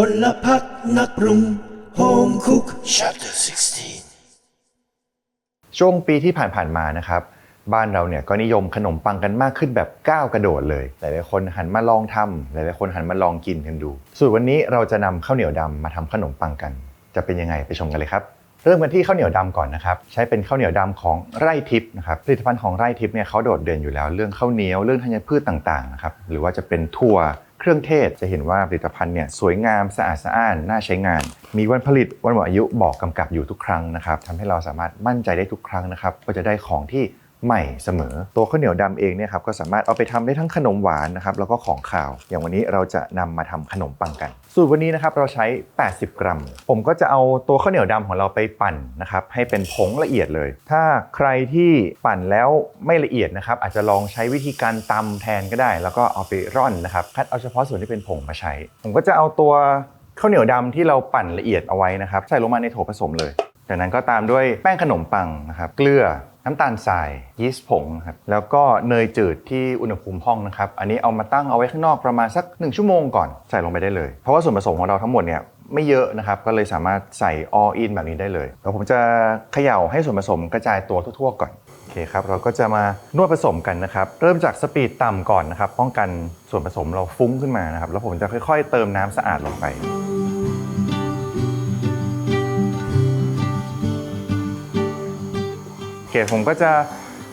พลพักนักปรุง Home Cook Chapter 16 ช่วงปีที่ผ่านๆมานะครับ บ้านเราเนี่ยก็นิยมขนมปังกันมากขึ้นแบบก้าวกระโดดเลย หลายๆคนหันมาลองทำหลายๆคนหันมาลองกินกันดูส่วนวันนี้เราจะนำข้าวเหนียวดำมาทำขนมปังกัน จะเป็นยังไงไปชมกันเลยครับเริ่มกันที่ข้าวเหนียวดำก่อนนะครับใช้เป็นข้าวเหนียวดำของไร่ทิพย์นะครับผลิตภัณฑ์ของไร่ทิพย์เนี่ยเขาโดดเด่นอยู่แล้ว เรื่องข้าวเหนียวเรื่องธัญพืชต่างๆนะครับหรือว่าจะเป็นถั่ว เครื่องเทศจะเห็นว่าผลิตภัณฑ์เนี่ยสวยงามสะอาดสะอ้านน่าใช้งาน มีวันผลิตวันหมดอายุบอกกำกับอยู่ทุกครั้งนะครับทำให้เราสามารถมั่นใจได้ทุกครั้งนะครับว่าจะได้ของที่ ใหม่เสมอ ตัวข้าวเหนียวดำเองเนี่ยครับก็สามารถเอาไปทำได้ทั้งขนมหวานนะครับแล้วก็ของขาว อย่างวันนี้เราจะนำมาทำขนมปังกัน สูตรวันนี้นะครับเราใช้ 80 กรัม ผมก็จะเอาตัวข้าวเหนียวดำของเราไปปั่นนะครับให้เป็นผงละเอียดเลย ถ้าใครที่ปั่นแล้วไม่ละเอียดนะครับอาจจะลองใช้วิธีการตำแทนก็ได้ แล้วก็เอาไปร่อนนะครับคัดเอาเฉพาะส่วนที่เป็นผงมาใช้ ผมก็จะเอาตัวข้าวเหนียวดำที่เราปั่นละเอียดเอาไว้นะครับใส่ลงมาในโถผสมเลย จากนั้นก็ตามด้วยแป้งขนมปังนะครับเกลือ น้ำตาลทรายยีสต์ผงครับแล้วก็เนยจืดที่อุณหภูมิห้องนะครับอันนี้เอามาตั้งเอาไว้ข้างนอกประมาณสัก 1 ชั่วโมงก่อนใส่ลงไปได้เลย เพราะว่าส่วนผสมของเราทั้งหมดเนี่ยไม่เยอะนะครับก็เลยสามารถใส่ all in แบบนี้ได้เลยเดี๋ยวผมจะเขย่าให้ส่วนผสมกระจายตัวทั่วๆก่อนโอเคครับเราก็จะมานวดผสมกันนะครับเริ่มจากสปีดต่ำก่อนนะครับป้องกันส่วนผสมเราฟุ้งขึ้นมานะครับแล้วผมจะค่อยๆ เติมน้ำสะอาดลงไป กตผมก็จะ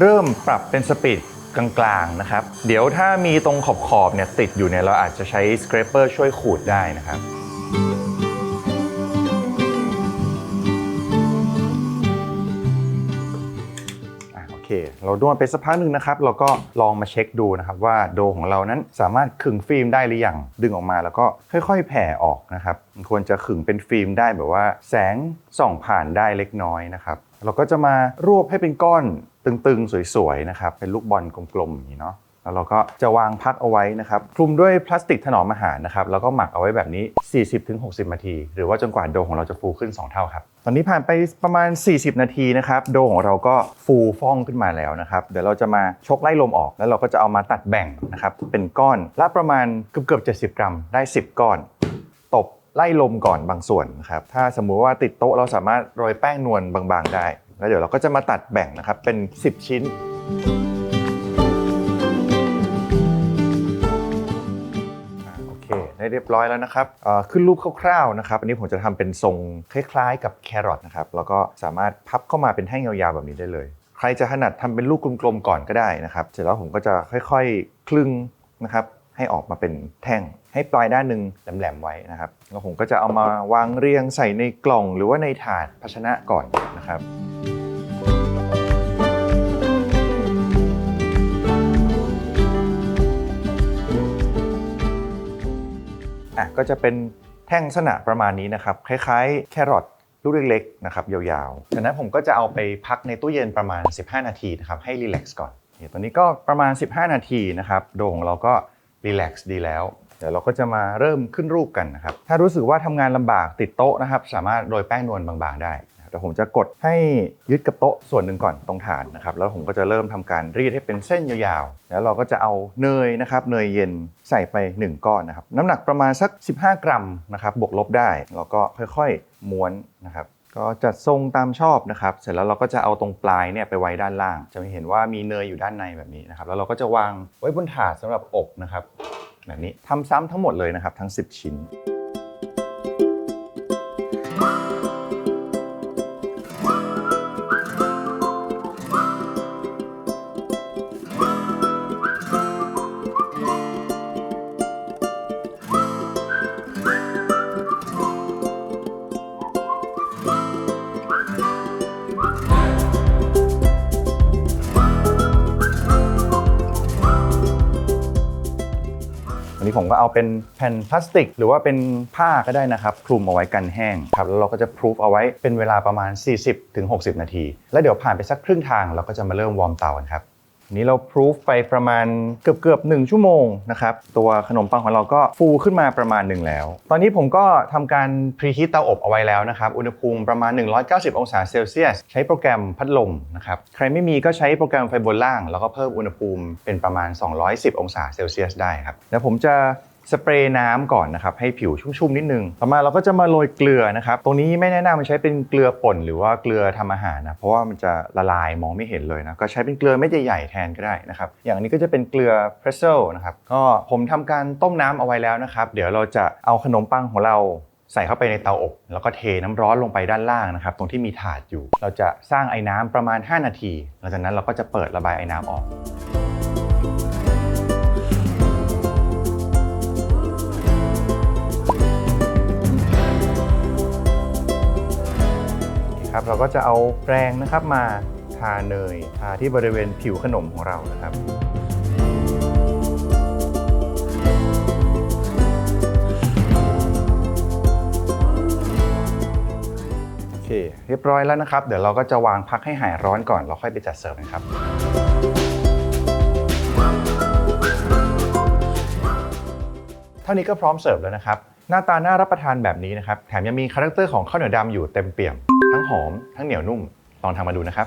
เริ่มปรับเป็นสปีดกลางๆนะครับ เดี๋ยวถ้ามีตรงขอบๆเนี่ยติดอยู่เนี่ยเราอาจจะใช้สครปเปอร์ช่วยขูดได้นะครับ เคเรานวดไปสักพักหนึ่งนะครับ เราก็ลองมาเช็คดูนะครับว่าโดของเรานั้นสามารถขึงฟิล์มได้หรือยังดึงออกมาแล้วก็ค่อยๆ แผ่ออกนะครับควรจะขึงเป็นฟิล์มได้แบบว่า แสงส่องผ่านได้เล็กน้อยนะครับ เราก็จะมารวบให้เป็นก้อนตึงๆ สวยๆนะครับเป็นลูกบอลกลมๆอย่างนี้เนาะ แล้วเราก็จะวางพักเอาไว้นะครับคลุมด้วยพลาสติกถนอมอาหารนะครับแล้วก็หมักเอาไว้แบบนี้ 40-60 นาที หรือว่าจนกว่าโดของเราจะฟูขึ้น 2 เท่าครับตอนนี้ผ่านไปประมาณ 40 นาทีนะครับโดของเราก็ฟูฟ่องขึ้นมาแล้วนะครับเดี๋ยวเราจะมาชกไล่ลมออกแล้วเราก็จะเอามาตัดแบ่งนะครับเป็นก้อนละประมาณเกือบๆ70 กรัม ได้ 10 ก้อน ตบไล่ลมก่อนบางส่วนนะครับถ้าสมมุติว่าติดโต๊ะเราสามารถโรยแป้งนวลบางๆ ได้ แล้วเดี๋ยวเราก็จะมาตัดแบ่งนะครับเป็น 10 ชิ้น ได้เรียบร้อยแล้วนะครับขึ้นรูปคร่าวๆนะครับอันนี้ผมจะทำเป็นทรงคล้ายๆ กับแครอทนะครับแล้วก็สามารถพับเข้ามาเป็นแท่งยาวๆแบบนี้ได้เลย ใครจะถนัดทำเป็นลูกกลมๆก่อนก็ได้นะครับเสร็จแล้วผมก็จะค่อยๆ คลึงนะครับให้ออกมาเป็นแท่งให้ปลายด้านหนึ่งแหลมๆไว้นะครับแล้วผมก็จะเอามาวางเรียงใส่ในกล่องหรือว่าในถาดภาชนะก่อนนะครับ ก็จะเป็นแท่งลักษณะประมาณนี้นะครับ คล้ายๆ แครอทลูกเล็กๆนะครับยาวๆ จากนั้นผมก็จะเอาไปพักในตู้เย็นประมาณ 15 นาทีนะครับให้รีแลกซ์ก่อนตอนนี้ก็ประมาณ 15 นาทีนะครับโดของเราก็รีแลกซ์ดีแล้ว เดี๋ยวเราก็จะมาเริ่มขึ้นรูปกันนะครับ ถ้ารู้สึกว่าทำงานลำบากติดโต๊ะนะครับ สามารถโรยแป้งนวลบางๆได้ นะครับเดี๋ยวผมจะกดให้ยึดกับโต๊ะส่วนหนึ่งก่อนตรงฐานนะครับ แล้วผมก็จะเริ่มทำการรีดให้เป็นเส้นยาวๆ แล้วเราก็จะเอาเนยนะครับเนยเย็นใส่ไป 1 ก้อนนะครับ น้ำหนักประมาณสัก 15 กรัมนะครับบวกลบได้ แล้วก็ค่อยๆม้วนนะครับก็จัดทรงตามชอบนะครับ เสร็จแล้วเราก็จะเอาตรงปลายเนี่ยไปไว้ด้านล่าง จะเห็นว่ามีเนยอยู่ด้านในแบบนี้นะครับ แล้วเราก็จะวางไว้บนถาดสำหรับอบนะครับ แบบนี้ทำซ้ำทั้งหมดเลยนะครับ ทั้ง 10 ชิ้น นี้ผมก็เอาเป็นแผ่นพลาสติก หรือว่าเป็นผ้าก็ได้นะครับคลุมเอาไว้กันแห้งครับแล้วเราก็จะพรูฟเอาไว้เป็นเวลาประมาณ 40-60 นาที แล้วเดี๋ยวผ่านไปสักครึ่งทางเราก็จะมาเริ่มวอร์มเตากันครับ นี้เราพรูฟไปประมาณเกือบเกือบหชั่วโมงนะครับตัวขนมปังของเราก็ฟูขึ้นมาประมาณหนึ่งแล้ว ตอนนี้ผมก็ทำการพรีฮีทเตาอบเอาไว้แล้วนะครับอุณหภูมิประมาณ 190 องศาเซลเซียส ใช้โปรแกรมพัดลมนะครับใครไม่มีก็ใช้โปรแกรมไฟบนล่าง แล้วก็เพิ่มอุณหภูมิเป็นประมาณ 210 องศาเซลเซียสได้ครับแล้วผมจะ สเปรย์น้ำก่อนนะครับให้ผิวชุ่มๆนิดนึง ต่อมาเราก็จะมาโรยเกลือนะครับ ตรงนี้ไม่แนะนำมันใช้เป็นเกลือป่นหรือว่าเกลือทำอาหารนะ เพราะว่ามันจะละลายมองไม่เห็นเลยนะ ก็ใช้เป็นเกลือเม็ดใหญ่ๆแทนก็ได้นะครับ อย่างนี้ก็จะเป็นเกลือเพรสเซลนะครับ ก็ผมทำการต้มน้ำเอาไว้แล้วนะครับ เดี๋ยวเราจะเอาขนมปังของเราใส่เข้าไปในเตาอบ แล้วก็เทน้ำร้อนลงไปด้านล่างนะครับ ตรงที่มีถาดอยู่ เราจะสร้างไอ้น้ำประมาณ 5 นาที หลังจากนั้นเราก็จะเปิดระบายไอ้น้ำออก ครับเราก็จะเอาแปรงนะครับมาทาเนยทาที่บริเวณผิวขนมของเรานะครับโอเคเรียบร้อยแล้วนะครับ เดี๋ยวเราก็จะวางพักให้หายร้อนก่อนเราค่อยไปจัดเสิร์ฟนะครับเท่านี้ก็พร้อมเสิร์ฟแล้วนะครับ หน้าตาน่ารับประทานแบบนี้นะครับ แถมยังมีคาแรคเตอร์ของข้าวเหนียวดำอยู่เต็มเปี่ยม ทั้งหอม ทั้งเหนียวนุ่ม ลองทำมาดูนะครับ